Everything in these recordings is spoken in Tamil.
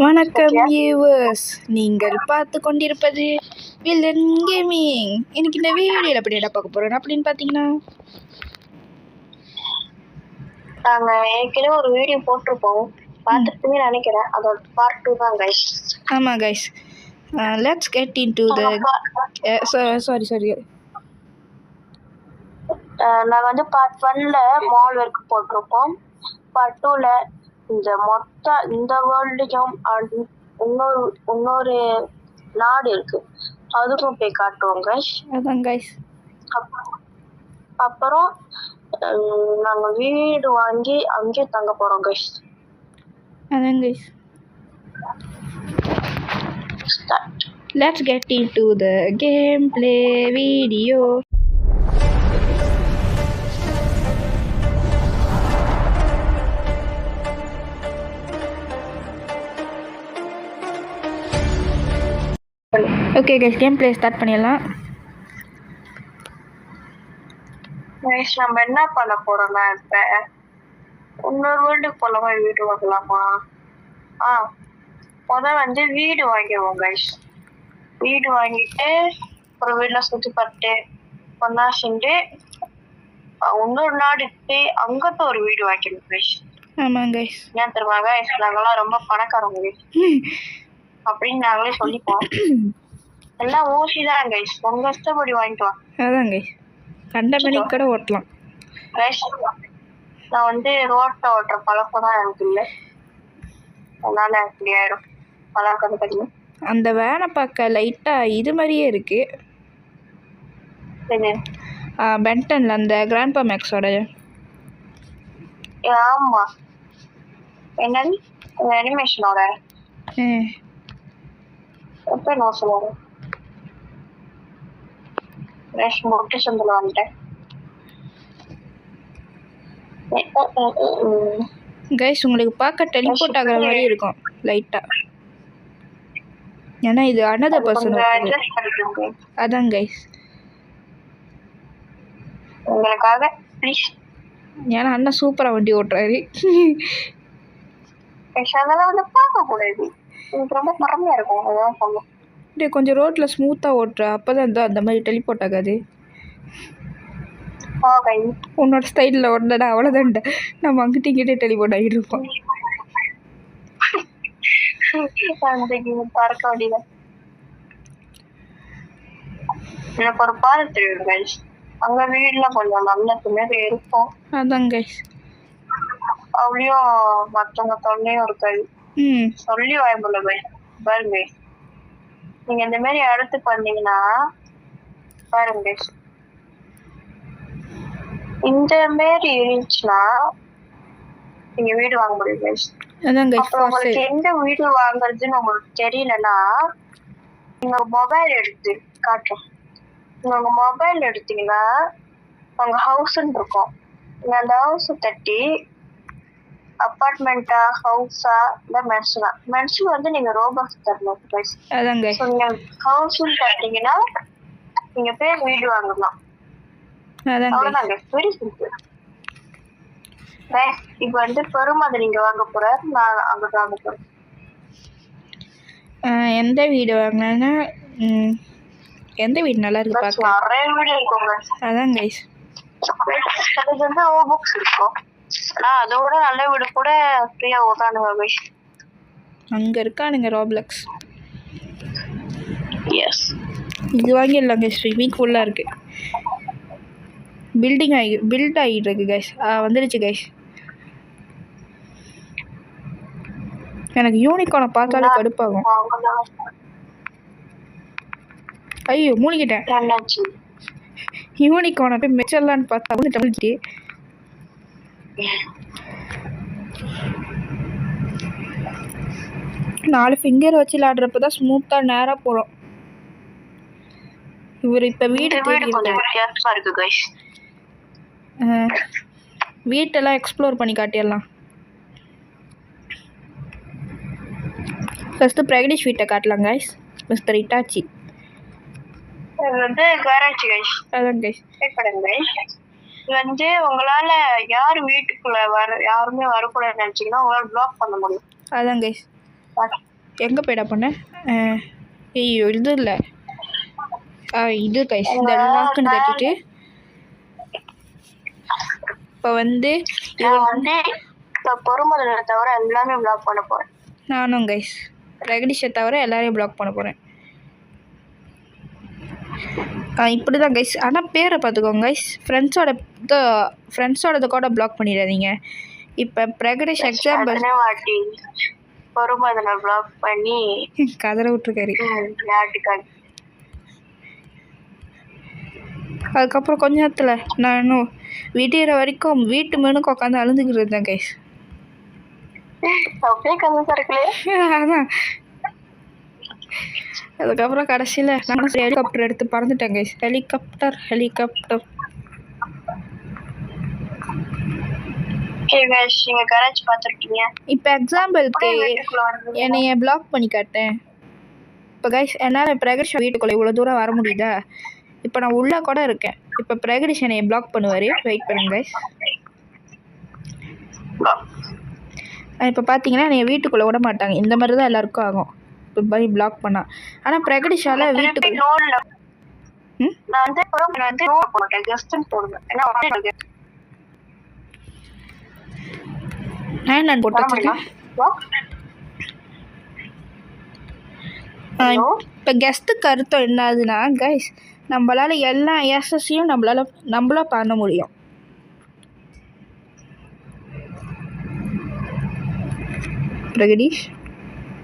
வணக்கம் வியூவர்ஸ் நீங்கள் பார்த்து கொண்டிருப்பது வில்லன் கேமிங் இன்னைக்கு இந்த வீடியோவில் எப்படி என்ன பார்க்க போகிறோம் அப்படின்னு பார்த்தீங்கன்னா நாங்க ஏற்கனவே ஒரு வீடியோ போட்டிருப்போம். பார்த்துருப்பீங்க நினைக்கிறேன். அதோட பார்ட் டூ தான் கைஸ் ஆமாம் guys let's get into the sorry sorry நாங்க வந்து பார்ட் ஒன்ல மால் ஒர்க் போட்டிருப்போம். பார்ட் டூல இந்த மொத்த இந்த வேர்ல்டுக்கும் இன்னொரு இன்னொரு நாடு இருக்கு. அதுக்கும் போய் காட்டுவோம் கைஸ் அதான் கைஸ் அப்புறம் நாங்க வீடு வாங்கி அங்கேயே தங்க போறோம் கைஸ் அதான் guys let's get into the game okay guys game play start பண்ணிடலாம். கைஸ் நம்ம என்ன பண்ண போறோம்னா இப்ப இன்னொரு வேர்ல்டுக்கு போலாமா வீடு வாங்கலாமா ஆ முத வந்து வீடு வாங்கிடுவோம் கைஸ் வீடு வாங்கிட்டு ஒரு வீடுல சுத்தி பார்த்துட்டு ஒன்னா செஞ்சு இன்னொரு நாடு போய் அங்கத்த ஒரு வீடு வாங்கிடணும் கைஸ் ஆமாம் கைஸ் ஏன் தெரியுமா கைஸ் நாங்கெல்லாம் ரொம்ப பணக்காரங்க. அப்படின்னு நாங்களே சொல்லிப்போம். எல்லாம் ஊசி தான் கைஸ் உங்க இஷ்டப்படி வாங்கிட்டு வா அதான் கைஸ் கண்ட மணிக்கு கூட ஓட்டலாம். நான் வந்து ரோட்ல ஓட்டுற பழக்கம் தான் எனக்கு இல்லை. அதனால அப்படி ஆயிடும் பழக்கம் தெரியும் அந்த வேனை பார்க்க லைட்டாக இது மாதிரியே இருக்குது சரி. பென்டனில் அந்த கிராண்ட்பா மேக்ஸோட ஏ, ஆமா. என்னது? அனிமேஷனோட எப்போ நான் சொல்லுவாங்க ரேஷ் முட்டு சந்தில் வந்துட்டேன் உம், உம், உம், உம், உம். கைஸ் உங்களுக்கு பார்க்க டெலிபோர்ட் ஆகிற மாதிரி இருக்கும் லைட்டாக ஏன்னா இது அனதர் பர்சன் அதான் கைஸ் உங்களுக்காக ப்ளீஸ் ஏன்னா அண்ணன் சூப்பராக வண்டி ஓட்டுறாரு. அதெல்லாம் வந்து பார்க்க கூடாது. எனக்கு ரொம்ப திறமையா இருக்கும். அதான் சொல்லும் டே கொஞ்சம் ரோட்டில் ஸ்மூத்தாக ஓட்டுற. அப்போ தான் இந்த அந்த மாதிரி டெலிபோர்ட் ஆகாது. உன்னோட ஸ்டைலில் ஓடடா அவ்வளோதான்டா நம்ம அங்கிட்ட இங்கிட்டே டெலிபோர்ட் ஆகிட்டு இருப்போம் எனக்கு ஒரு பாதை தெரியும் கைஸ் அங்க வீடுல கொஞ்சம் நல்ல துணை இருக்கும். அதான் கைஸ் அவ்வளோ மத்தவங்க தொல்லையும் இருக்காது. ம். சொல்லி வாய்ப்புள்ள கைஸ் பாருங்க. நீங்க இந்த மாதிரி இடத்துக்கு வந்தீங்கன்னா பாருங்க. இந்த மாரி இருந்துச்சுன்னா நீங்க வீடு வாங்க முடியும் அப்புறம் உங்களுக்கு எந்த வீடு வாங்குறதுன்னு உங்களுக்கு தெரியலன்னா நீங்க மொபைல் எடுத்து காட்டுறேன் நீங்க உங்க மொபைல் எடுத்தீங்கன்னா உங்க ஹவுஸ்ன்னு இருக்கும். நீங்க அந்த ஹவுஸ் தட்டி அப்பார்ட்மெண்ட்டா ஹவுஸா இல்ல மென்ஷனா மென்ஷன் வந்து நீங்க ரோபோஸ் தரணும் So, நீங்க ஹவுஸ்ன்னு தட்டிங்கன்னா நீங்க போய் வீடு வாங்கலாம். வெரி சிம்பிள் இப்போ வந்து பெருமாள் நீங்க வாங்க போற நான் அங்க வாங்க போறேன். எந்த வீடு வாங்கினேன்னா ம், எந்த வீடு நல்லா இருக்கு நிறைய வீடு இருக்குங்க அதான் கைஸ் அதுக்கு வந்து ஓ புக்ஸ் இருக்கும். ஆனா அதோட நல்ல வீடு கூட ஃப்ரீயா ஓட்டானுங்க கைஸ் அங்கே இருக்கானுங்க ராப்ளக்ஸ் எஸ் இது வாங்கிடலாம் கைஸ் ஸ்விம்மிங் ஃபுல்லாக இருக்குது பில்டிங் ஆகி பில்ட் ஆகிட்டு இருக்கு கைஸ் வந்துடுச்சு கைஸ் எனக்கு யூனிகார்னை பார்த்தாலே கடுப்பாகும். ஐயோ மூழ்கிட்டேன். யூனிகார்னை போய் மெச்சர்லான்னு பார்த்தா வந்து டபுள்கிட்டு நாலு ஃபிங்கர் வச்சு விளாடுறப்ப தான் ஸ்மூத்தாக நேராக போகிறோம் இவர் இப்போ வீடு வீட்டெல்லாம் எக்ஸ்ப்ளோர் பண்ணி காட்டிடலாம். ஃபஸ்ட்டு பிரகடீஷ் வீட்டை காட்டலாம் கைஸ் மிஸ்டர் இட்டாச்சி அதான் கைஸ் வந்து உங்களால யார் வீட்டுக்குள்ள வர யாருமே வரக்கூடாதுன்னு நினைச்சீங்கன்னா உங்களால பிளாக் பண்ண முடியும். அதான் கைஸ் எங்கே போயிடா பண்ணேன் ஐயோ இது இல்லை. இது கைஸ் இந்த லாக்குன்னு தட்டிட்டு. இப்போ வந்து வந்து இப்போ பொறுமதனை தவிர எல்லாமே பிளாக் பண்ண போறேன். நானும் கைஸ் பிரகடிஷை தவிர எல்லாரையும் பிளாக் பண்ண போகிறேன் இப்படி தான் கைஸ் ஆனால் பேரை பார்த்துக்கோங்க கைஸ் ஃப்ரெண்ட்ஸோட ஃப்ரெண்ட்ஸோடது கூட பிளாக் பண்ணிடாதீங்க. இப்போ பிரகடிஷ் எக்ஸாம்பிள் பொறுமதனை பிளாக் பண்ணி கதற விளையாட்டுக்காக அதுக்கப்புறம் கொஞ்ச நேரத்தில் நான் இன்னும் விடியிற வரைக்கும் வீட்டு மேனுக்கு உட்காந்து அழுதுகிட்டு இருந்தேன் கைஸ் அப்படியே கம்மி சரக்குலே அதான். அதுக்கப்புறம் கடைசியில் நானும் ஹெலிகாப்டர் எடுத்து பறந்துட்டேன் கைஸ் ஹெலிகாப்டர் ஹெலிகாப்டர் இப்போ எக்ஸாம்பிளுக்கு என்னைய பிளாக் பண்ணி காட்டேன். இப்போ கைஸ் என்னால் பிரகடிஷ் வீட்டுக்குள்ளே இவ்வளோ தூரம் வர முடியுதா? இப்போ நான் உள்ளே கூட இருக்கேன். இப்போ பிரகடிஷ் என்னைய பிளாக் பண்ணுவார். வெயிட் பண்ணுங்க கைஸ் இப்போ பார்த்தீங்கன்னா என்னைய வீட்டுக்குள்ளே விட மாட்டாங்க. இந்த மாதிரி தான் எல்லாருக்கும் ஆகும். இப்போ பை பிளாக் பண்ணா ஆனால் பிரகடிஷால் ம்? நான் நான் நான் போட்டு? இப்போ கெஸ்ட்டுக்கு அர்த்தம் என்னதுன்னா கைஸ் நம்மளால் எல்லா எஸ்எஸ்ஸையும் நம்மளால் நம்மளும் பண்ண முடியும். பிரகதீஷ்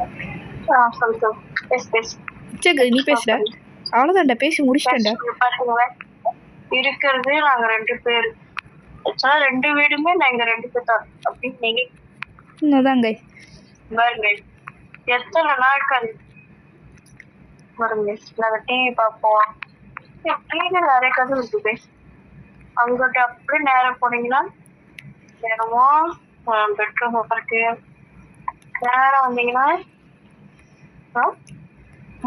ஆ சொல்லு சொல்லு பேசு பேசு சரி நீ பேசுற அவ்வளோதான்டா பேசி முடிச்சிட்டேன்டா. இருக்கிறது நாங்க ரெண்டு பேர். ஆக்சுவலா ரெண்டு வீடுமே நாங்க ரெண்டு பேர் தான். அப்படின்னு நீங்க? இன்னும் கை பாருங்க. எத்தனை நாட்கள்? பாருங்க. நாங்க டிவி பார்ப்போம். டிவி நிறைய கதை இருக்குது அங்கிட்ட அப்படியே நேரம் போனீங்கன்னா நேரமோ பெட்ரூம் இருக்கு நேரம் வந்தீங்கன்னா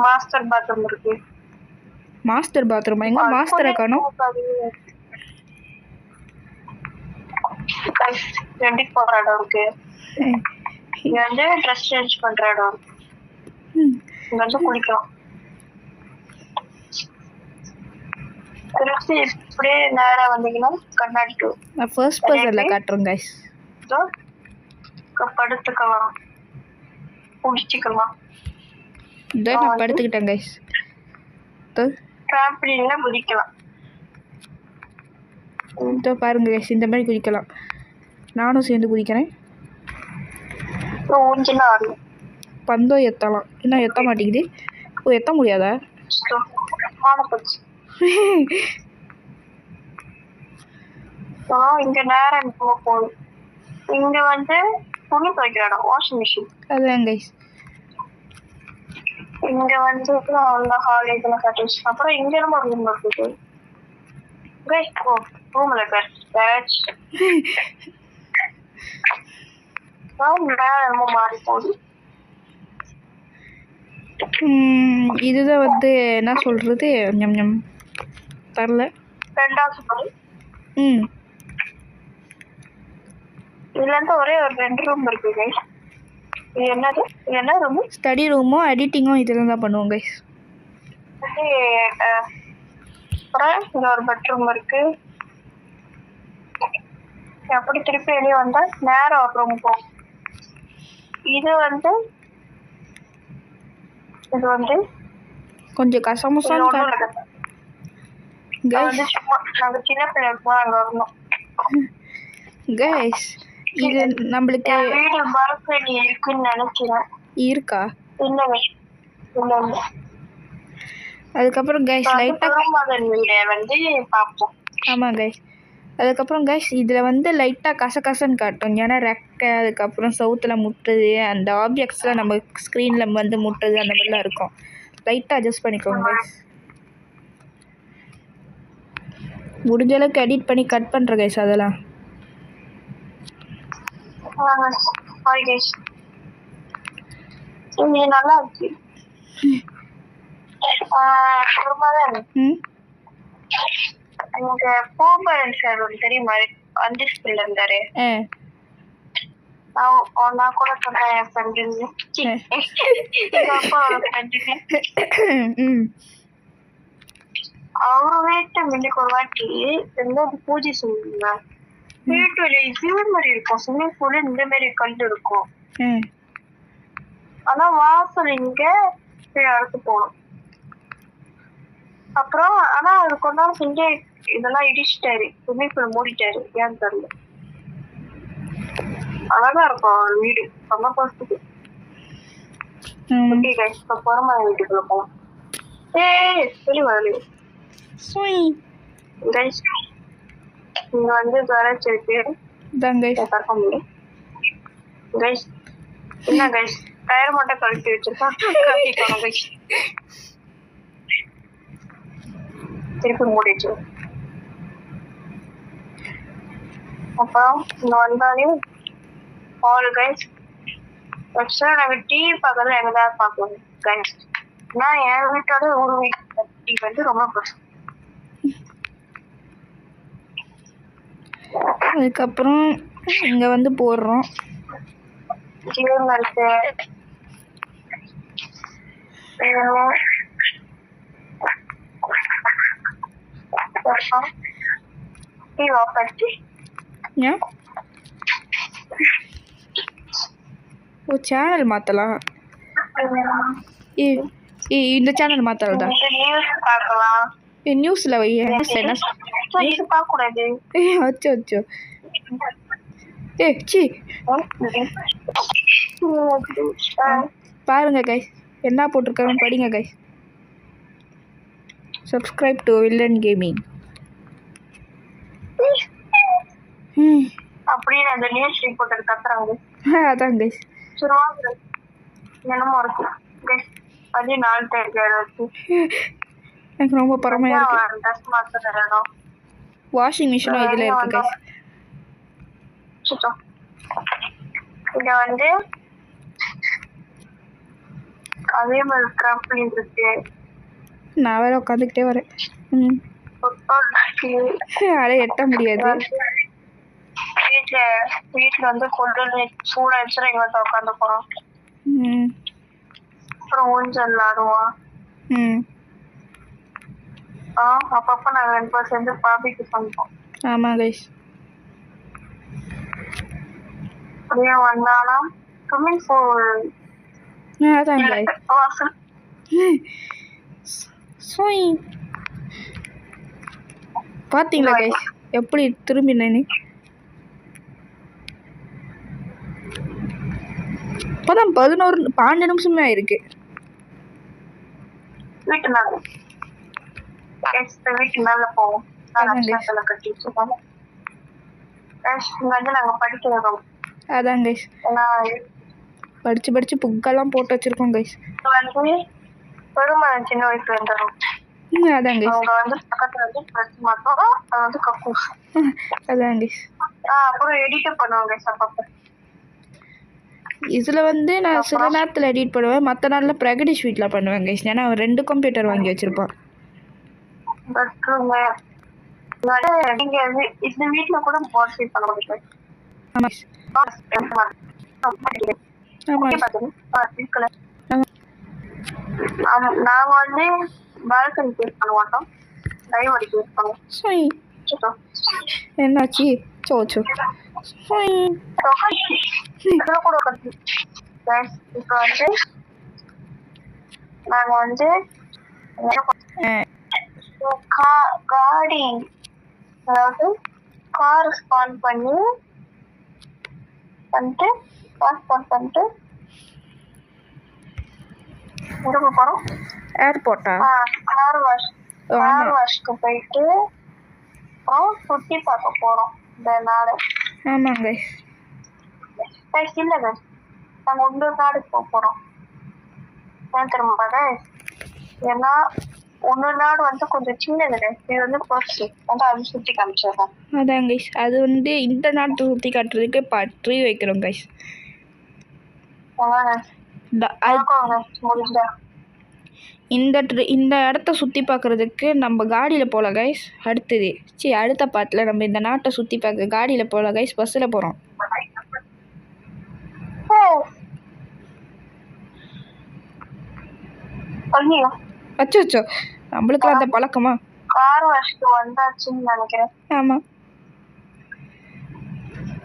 மாஸ்டர் பாத்ரூம் இருக்கு. மாஸ்டர் பாத்ரூம் எங்க மாஸ்டரை காணோம்? ரெண்டு போற இடம் இருக்கு. இங்க வந்து ட்ரெஸ் சேஞ்ச் பண்ற இடம். இங்க வந்து குளிக்கலாம். திருப்பி இப்படியே நேரா வந்தீங்கன்னா கண்ணாடி டூ நான் ஃபர்ஸ்ட் பர்சனில் காட்டுறேன் கைஸ் படுத்துக்கலாம். குடிச்சுக்கலாம் இதோ நான் படுத்துக்கிட்டேன் கைஸ் டிராம்பிளின்ல குதிக்கலாம். இதோ பாருங்க கைஸ் இந்த மாதிரி குதிக்கலாம். நானும் சேர்ந்து குதிக்கிறேன். ஆடலாம் பந்தம் எத்தலாம். இன்னும் எத்த மாட்டேங்குது? ஓ எத்த முடியாதா? இங்க நேரம் போக போகுது. இங்க வந்து துணி துவைக்கிற இடம் வாஷிங் மிஷின் அதான் கைஸ் இங்க வந்து அவ்வளோ ஹால் இதெல்லாம் கட்டிச்சு அப்புறம் இங்க நம்ம ரூம் இருக்குது. Guys, ஓ ரூம்ல ரொம்ப மாறி போகுது. இதுதான் வந்து என்ன சொல்கிறது ஞம் ஞம். தரல. ரெண்டாவது மாடி ம். இதுல இருந்து ஒரே ஒரு ரெண்டு ரூம் இருக்கு கைஸ் இது என்னது இது என்ன ரூம் ஸ்டடி ரூமும் எடிட்டிங்கும் இதில் தான் பண்ணுவோம் கைஸ் அப்புறம் இங்க ஒரு பெட்ரூம் இருக்கு. அப்படி திருப்பி வெளியே வந்தா? நேரம் ஒரு ரூம் போகும் இது வந்து இது வந்து கொஞ்சம். அது கைஸ் சும்மா நாங்க சின்ன பிள்ளை இருக்கும்போது அங்க வரணும் கைஸ் இது நம்மளுக்கு என் வீடு மரக்கணி இருக்குன்னு நினைக்கிறேன். இருக்கா? அதுக்கப்புறம் கைஸ் லைட்டாக வந்து பார்ப்போம். ஆமாம் கைஸ் அதுக்கப்புறம் கைஸ் இதில் வந்து லைட்டாக கசகசன்னு காட்டும். ஏன்னா ரெக்கை அதுக்கப்புறம் சவுத்தில் முட்டுது. அந்த ஆப்ஜெக்ட்ஸ்லாம் நம்ம ஸ்க்ரீனில் வந்து முட்டுது. அந்த மாதிரிலாம் இருக்கும். லைட்டாக அட்ஜஸ்ட் பண்ணிக்கோங்க கைஸ் முடிஞ்ச அளவுக்கு எடிட் பண்ணி கட் பண்ணுறேன் கைஸ் அதெல்லாம். சாரி கைஸ் இது நல்லா இருக்கு. எனக்கு பூபரன் சார் ஒரு தெரியுமா? ஸ்கூல்ல இருந்தாரு. நான் கூட சொன்னேன் என் ஃப்ரெண்டுன்னு எங்க அப்பாவோட ஃப்ரெண்டுன்னு ம். அவரு வீட்டு முன்னுக்கு ஒரு வாட்டி எங்கேயாவது பூஜை செஞ்சாங்க வீட்டு மாதிரி இருக்கும். ஸ்விம்மிங் பூல் இந்த மாதிரி கல் இருக்கும். ஆனா வாசல் இங்க அடுத்து போகணும் அப்புறம் ஆனா அது கொஞ்ச நாள் செஞ்சு இதெல்லாம் இடிச்சிட்டாரு. Swimming pool மூடிட்டாரு. ஏன்னு தெரியல. அழகா இருக்கும் வீடு. பசுக்கு ம். ஓகே கைஸ் இப்போ பொறுமை வீட்டுக்குள்ள போகலாம் ஏய் வெளி வரலையே கைஸ் இங்க வந்து கரேஜ் இருக்கு. இதான் கைஸ் திறக்க முடியும். கைஸ் என்ன கைஸ் டயர் மட்டும் கழட்டி வச்சிருக்கோம் கழட்டிக்கணும் கைஸ் திருப்பி மூடிச்சு அப்புறம் இங்க வந்தாலும் ஹால் கைஸ் ஆக்சுவலாக நாங்கள் டிவி பார்க்கறது எங்க தான் பார்க்கணும் கைஸ் நான் என் வீட்டோட ஒரு வீட்டு வந்து ரொம்ப பிடிக்கும் அதுக்கப்புறம் இங்கே வந்து போடுறோம். ஓ சேனல் மாற்றலாம் ஏ ஏ இந்த சேனல் நியூஸ் பார்க்கலாம். ஏ நியூஸில் நியூஸ் என்ன இது பார்க்க கூடாது அச்சோ அச்சோ ஏ சி பாருங்க கைஸ் என்ன போட்டிருக்காங்க படிங்க guys subscribe to villain gaming அப்படின்னு அந்த நியூஸ் ரிப்போர்ட்டர் கத்துறாங்க அதான் கைஸ் சரி வாங்க என்னமோ இருக்கு தேர்தல் வச்சு எனக்கு ரொம்ப பொறுமையாக இருக்கு வாஷிங் மிஷினும் இதில் இருக்கு இங்க வந்து அதே மாதிரி ட்ராம்பிளின் இருக்கு. நான் வேற உட்காந்துக்கிட்டே வரேன். ம். அதை எட்ட முடியாது. வீட்ல வீட்ல வந்து கொண்டு சூடாச்சுன்னா இங்க வந்து உட்காந்து போறோம் அப்புறம் ஊஞ்சல் ஆடுவோம் ம். ஆ அப்பப்ப நாங்க ரெண்டு பேரும் சேர்ந்து பாபிக்கு பண்ணுவோம் ஆமாம் கைஸ் அப்படியே வந்தானா? ஸ்விம்மிங் பூல் அதான் கைஸ் வாசல் சோய் பார்த்தீங்களா கைஸ் எப்படி திரும்பினேன்னு இப்போதான் பதினோரு பன்னெண்டு நிமிஷமே ஆயிருக்கு. வீட்டு மேல போவோம் அதான் கைஸ் படித்து படித்து புக்கெல்லாம் போட்டு வச்சுருக்கோம் கைஸ் பெருமளம் சின்ன வயசுல இருந்தோம் அதான் கைஸ் அவங்க வந்து பக்கத்துல வந்து மாத்தோம் அது வந்து கக்கூஸ் அதான் கைஸ் அப்புறம் எடிட் பண்ணுவாங்க அப்பப்ப இதில் வந்து நான் சில நேரத்தில் எடிட் பண்ணுவேன் மற்ற நாளில் பிரகடிஷ் வீட்டில் பண்ணுவேன் கைஸ் ஏன்னா அவன் ரெண்டு கம்ப்யூட்டர் வாங்கி வச்சுருப்பான் பெட்ரூம் நீங்க இந்த வீட்ல கூட போர்ட்ரி பண்ண முடியும். ஆமாம் நாங்க வந்து பால்கனி யூஸ் பண்ண மாட்டோம். லைவ் அடிக்க யூஸ் பண்ணுவோம். என்னாச்சு? So so. சோய் இதுல கூட இப்ப வந்து நாங்க வந்து கா- காடி அதாவது கார் ஸ்பான் பண்ணி பண்ணிட்டு கார் ஸ்பான் பண்ணிட்டு எங்க போக போறோம் ஏர்போர்ட்டா கார் வாஷ். கார் வாஷ்க்கு போயிட்டு அப்புறம் சுத்தி பார்க்க போறோம் இந்த நாடு கைஸ் Guys, இல்ல guys. நாங்க இன்னொரு நாடுக்கு போக போறோம் ஏன்? ஏன்னா நாடு வந்து கொஞ்சம் அதான் கைஸ் அது வந்து இந்த நாட்டை சுத்தி காட்டுறதுக்கு பற்றி வைக்கிறோம் கைஸ் இந்த இந்த இடத்த சுற்றி பார்க்குறதுக்கு நம்ம காடியில் போகல கைஸ் அடுத்தது. சரி அடுத்த பாட்டில் நம்ம இந்த நாட்டை சுற்றி பார்க்க காடியில் போகல கைஸ் பஸ்ஸில் போகிறோம் ஐயோ அச்சோ அச்சோ நம்மளுக்குலாம் அந்த பழக்கமா? கார் வாஷ்க்கு வந்தாச்சுன்னு நினைக்கிறேன்.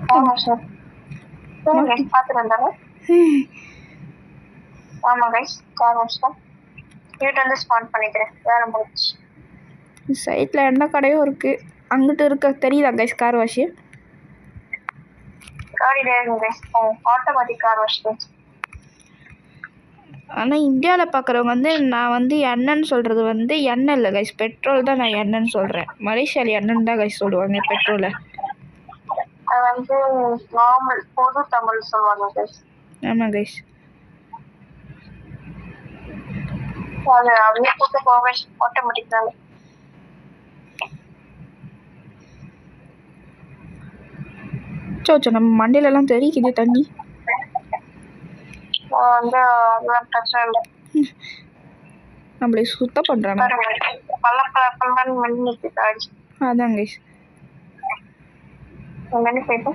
கார் வாஷ் பார்த்துட்டு வந்தாரு ஆமா கைஸ் கார் வாஷ் தான். வீட்டு வந்து ஸ்பான் பண்ணிக்கிறேன். வேற முடிச்சு சைட்டில் எண்ணெய் கடையும் இருக்குது அங்கிட்டு இருக்க தெரியுதா guys car wash? Guys automatic car wash ஆனால் இந்தியாவில் பார்க்குறவங்க வந்து நான் வந்து எண்ணெய்ன்னு சொல்கிறது வந்து எண்ணெய் இல்லை கைஸ் பெட்ரோல் தான் நான் எண்ணெய்ன்னு சொல்கிறேன் மலேசியாவில் எண்ணெய்ன்னு தான் கைஸ் சொல்லுவாங்க பெட்ரோலை. வந்து நார்மல் பொது தமிழ் சொல்லுவாங்க கைஸ் ஆமாம் கைஸ் அப்படியே போட்டு போக ஆட்டோமேட்டிக் தான் சோச்சோ நம்ம மண்டையிலலாம் தெரிக்குது தண்ணி? வந்து அதெல்லாம் பிரச்சனை இல்லை நம்மளை சுத்தம் பண்ணுறாங்க பாருங்க பல்ல பல்ல மின்னிக்கு காடி அதான் கைஸ் மின்னி போயிட்டு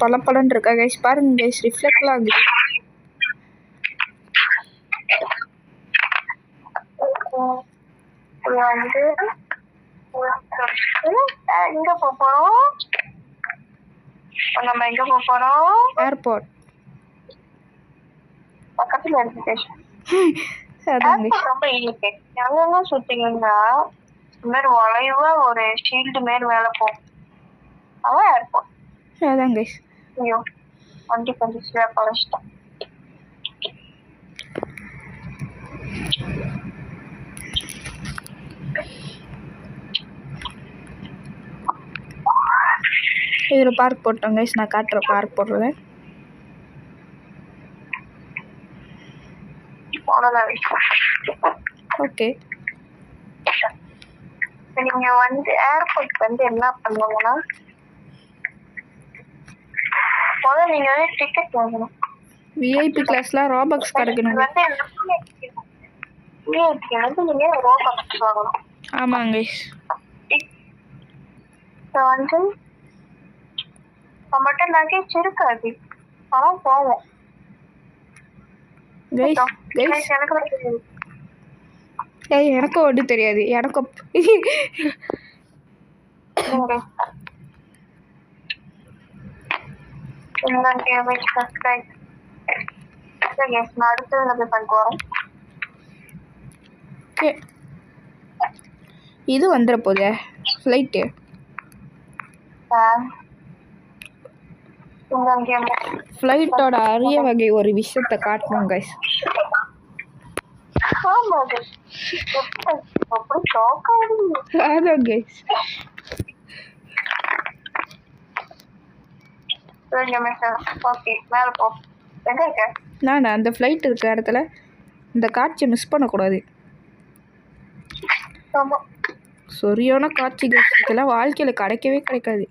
பல பலன்னு இருக்கா கைஸ் பாருங்க கைஸ் ரிஃப்ளெக்ட்லாம் ஆகுது இது வந்து அஹ் எங்க போறோம் நம்ம எங்க போறோம் ஏர்போர்ட் பக்கத்துல இருக்கு ஸ்டேஷன் ரொம்ப இருக்கு எங்கெல்லாம் சுத்தீங்கன்னா இந்த மாதிரி வளைவா ஒரு ஷீல்டு மாரி மேல போகும் அவன் ஏர்போர்ட் அதான் கைஸ் ஐயோ வண்டி கொஞ்சம் ஸ்லோ பழச்சிட்டேன் இதில் பார்க் போட்டோம் கைஸ் நான் காட்டுறேன் பார்க் போடுறேன் அவ்வளோதான் ஓகே இப்ப நீங்க வந்து ஏர்போர்ட் வந்து என்ன பண்ணுவாங்கன்னா முதல்ல நீங்க வந்து டிக்கெட் வாங்கணும். விஐபி கிளாஸ்லாம் ராபக்ஸ் கிடைக்கணும் விஐபி வந்து நீங்க ரோபாக்ஸ் வாங்கணும். ஆமாங்க இப்போ வந்து நம்மகிட்ட நகைச்சு இருக்காது ஆனா போவோம் எனக்கு. ஏய் எனக்கும் ஒன்றும் தெரியாது. எனக்கும் நீங்க இந்தாங்க wait, subscribe. சரி, yes, நான் அடுத்ததுல போய் பண்ணிட்டு வரேன் ஓகே இது வந்துட போதே ஃப்ளைட்டு ஆஹ் இந்தாங்க ஃப்ளைட்டோட அரிய வகை ஒரு விஷயத்தை காட்டணும் கைஸ் அதான் கைஸ் இருக்க நான் அந்த ஃப்ளைட் இருக்கிற இடத்துல இந்த காட்சியை மிஸ் பண்ணக்கூடாது. சரியான காட்சி இதெல்லாம் வாழ்க்கையில் கிடைக்கவே கிடைக்காது.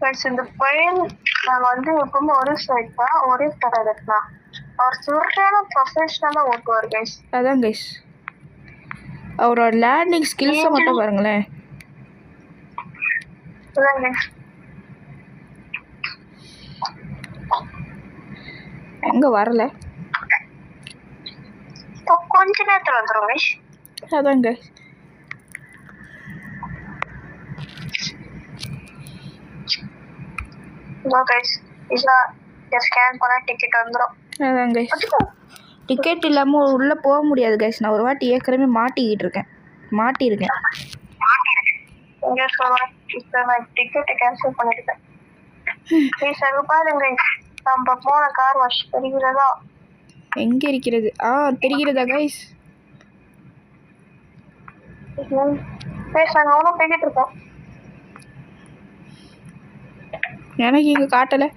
ஃப்ரெண்ட்ஸ் இந்த பையன் நாங்கள் வந்து எப்பவுமே ஒரே சைட் தான் ஒரே கடை இருக்கலாம் அவர் சுருட்டான ப்ரொஃபஷனலாக ஓட்டுவார் கைஸ் அதான் கைஸ் அவரோட லேர்னிங் ஸ்கில்ஸை மட்டும் பாருங்களேன். எங்கே வரல? கொஞ்ச நேரத்தில் வந்துடும் கைஸ் அதான் கைஸ் இதோ கைஸ் இதான் ஸ்கேன் பண்ணால் டிக்கெட் வந்துடும் அதான் கைஸ் டிக்கெட் இல்லாமல் உள்ளே போக முடியாது கைஸ் நான் ஒரு வாட்டி ஏற்கனவே மாட்டிக்கிட்டு இருக்கேன். மாட்டியிருக்கேன். இங்கே இப்போ நான் டிக்கெட்டை கேன்சல் பண்ணிருக்கேன் ப்ளீஸ் அங்கே பாருங்க. நம்ம போன கார் வாஷ் தெரிகிறதா? எங்கே இருக்கிறது? ஆ தெரிகிறதா கைஸ் ப்ளீஸ் நாங்கள் ஒன்றும் போய்கிட்டு இருக்கோம். எனக்கு இங்கே காட்டலை.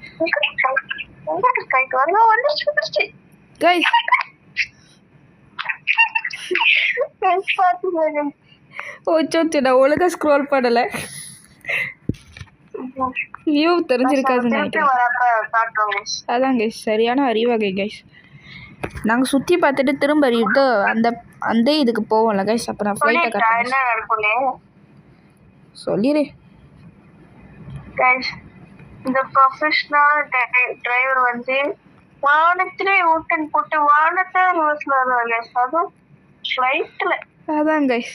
நான் ஒழுங்காக ஸ்க்ரோல் பண்ணலை. வியூ தெரிஞ்சிருக்காதுன்னு நினைக்கிறேன். அதான் கைஸ் சரியான அறிவகை கைஸ் நாங்கள் சுற்றி பார்த்துட்டு திரும்ப இது அந்த அந்த இதுக்கு போவோம்ல கைஸ் அப்போ நான் ஃப்ளைட்டை நடக்கும்னு? சொல்லிடு. இந்த ப்ரொஃபஷனல் டிரைவர் வந்து வானத்திலே ஊட்டன் போட்டு வானத்தை ரிவர்ஸ்ல வருவாங்க அதுவும் ஃப்ளைட்டில் அதான் கைஸ்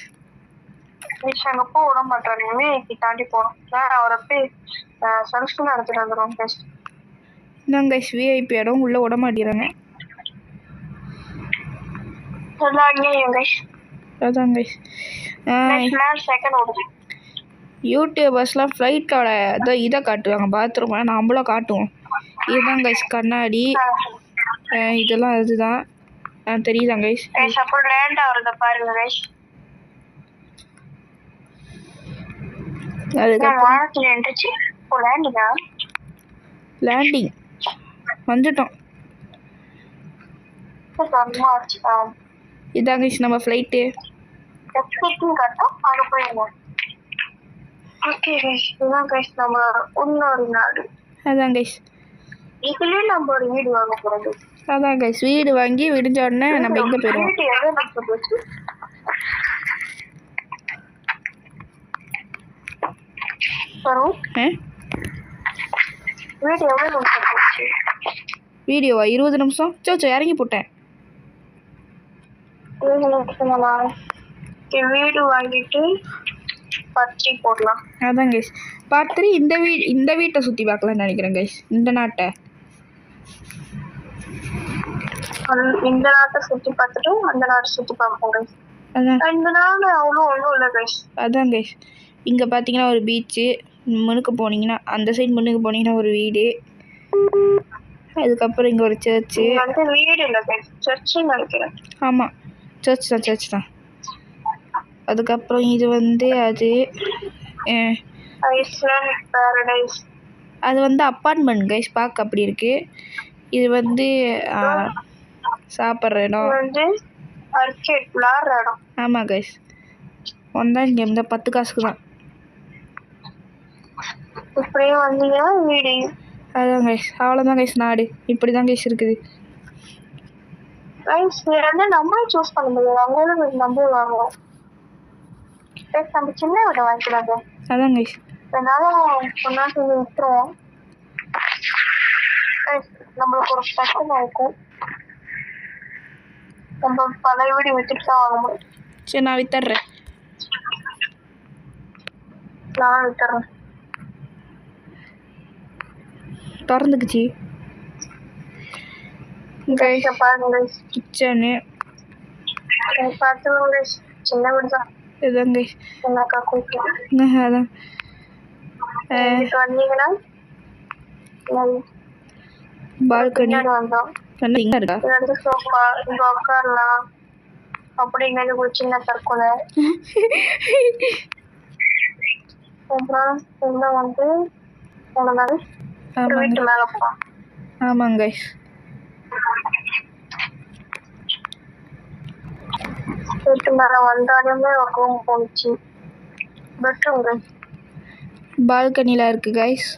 அங்க போக விட மாட்டோம் இனிமே தாண்டி நான் அவரை போய் சர்வீஸ் நடத்திட்டு வந்துடும் கைஸ் இதான் கைஸ் விஐபி இடம் உள்ளே விட மாட்டேறாங்க அங்கேயும் கைஸ் அதான் கைஸ் செகண்ட் ஓடுது. யூடியூபர்ஸ்லாம் ஃப்ளைட்டோட இதை இதை காட்டுவாங்க பாத்ரூம் நம்மளும் காட்டுவோம். இதுதான் கைஸ் கண்ணாடி. இதெல்லாம் இதுதான் அஹ் தெரியுதா கைஸ் கைஸ் அப்புறம் லேண்ட் ஆகுறத பாருங்க கைஸ் வானத்துல இருந்துச்சு இப்போ லேண்டிங்கா லேண்டிங் வந்துட்டோம். கைஸ் நம்ம ஃப்ளைட்டு எக்ஸ்பெக்டிங் காட்டும். அங்க போயிருங்க. ஓகே கைஸ் இதுதான் கைஸ் நம்ம இன்னொரு நாடு. அதான் கைஸ் இதுலயே நம்ம ஒரு வீடு வாங்க அதான் கைஸ் வீடு வாங்கி விடிஞ்ச உடனே நம்ம எங்கே போயிடுவோம் வீடியோவா? இருபது நிமிஷம்? சோ சோ இறங்கி போட்டேன். வீடு வாங்கிட்டு பத்திரி போடலாம். அதான் கைஸ் பார்ட் த்ரீ இந்த வீ இந்த வீட்டை சுற்றி பார்க்கலாம்னு நினைக்கிறேன் கைஸ் இந்த நாட்டை. இந்த நாட்டை சுத்தி பார்த்துட்டு அந்த நாட்டை சுத்தி பார்ப்போம். அதான். இந்த நாடு அவ்வளோ ஒன்றும் இல்லை கைஸ் அதான் கைஸ் இங்கே பார்த்தீங்கன்னா ஒரு பீச்சு முன்னுக்கு போனீங்கன்னா அந்த சைடு முன்னுக்கு போனீங்கன்னா ஒரு வீடு. அதுக்கப்புறம் இங்கே ஒரு சர்ச்சு வீடு இல்லை கைஸ் சர்ச்சுன்னு நினைக்கிறேன். ஆமாம் சர்ச் தான் சர்ச் தான். அதுக்கப்புறம் இது வந்து அது அது வந்து அப்பார்ட்மெண்ட் கைஸ் பார்க்க அப்படி இருக்குது இது வந்து சாப்பிட்ற இடம். வந்து ஆமாம் கைஸ் ஒன்லைன் கேம் தான் பத்து காசுக்கு தான் இப்படியே வந்தீங்கன்னா வீடு அதான் கைஸ் அவ்வளோதான் கைஸ் நாடு. இப்படி தான் கைஸ் இருக்குது. கைஸ் இது வந்து நம்மளே சூஸ் பண்ண முடியாது. வீடு நம்மளே வாங்குவோம். கைஸ் நம்ம சின்ன வீடு வாங்கிக்கலாங்க அதான் கைஸ் அதனால ஒன்றா செஞ்சு விட்டுருவோம் நம்மளுக்கு ஒரு பிரச்சனை இருக்கும். நம்ம பழைய வீடு விட்டுட்டு தான் வாங்க முடியும் சரி நான் வித்தர்றேன். நான் விட்டுறேன் திறந்துக்குச்சு. கிச்சனு. கைஸ் சின்ன வீடு தான் இதுதான் கைஸ் அதான். பால்கனி என்ன இங்கே இருக்கா? சோஃபா இங்க உட்காரலாம் அப்படிங்கிறது ஒரு சின்ன தற்கொலை அப்புறம் இங்க வந்து ஆமாங்க. வீட்டு மேல போலாம். ஆமாங்க கைஸ் வீட்டு மேல வந்தாலுமே ரூம் போணுச்சு பெட்ரூம் கைஸ் பால்கனியில் இருக்குது கைஸ்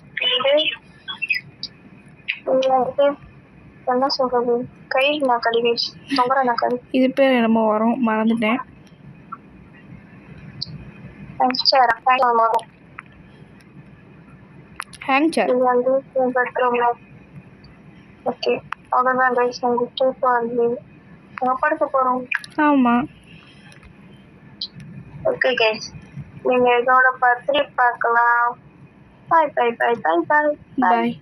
என்ன சொல்றது? கை நக்கடி கைஸ் தொங்குற நக்கடி இது பேர் என்னமோ வரும் மறந்துட்டேன். ஹேங் சேர் வந்து பெட்ரூம்ல ஓகே அவ்வளோதான் கைஸ் நம்ம படுக்க போகிறோம் ஆமாம் ஓகே கைஸ் நீங்கள் இதோட பர்த்டே பார்க்கலாம் பாய் பாய் பாய் பாய் பாய் பாய்